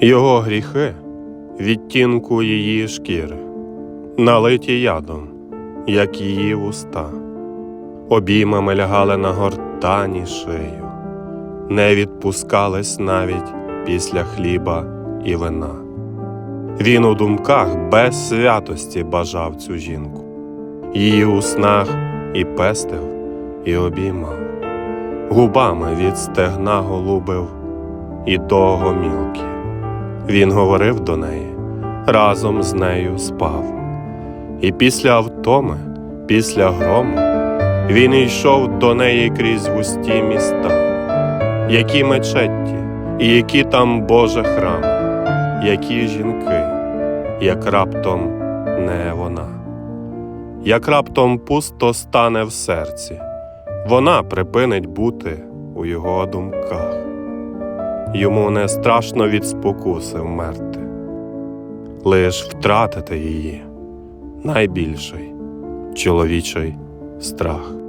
Його гріхи відтінку її шкіри, налиті ядом, як її вуста, обіймами лягали на гортані шию, не відпускались навіть після хліба і вина. Він у думках без святості бажав цю жінку, її у снах і пестив, і обіймав, губами від стегна голубив і того мілкі. Він говорив до неї, разом з нею спав. І після втоми, після грому, він йшов до неї крізь густі міста, які мечетті, і які там Боже храми, які жінки, як раптом не вона, як раптом пусто стане в серці, вона припинить бути у його думках. Йому не страшно від спокуси вмерти, лиш втратити її найбільший чоловічий страх.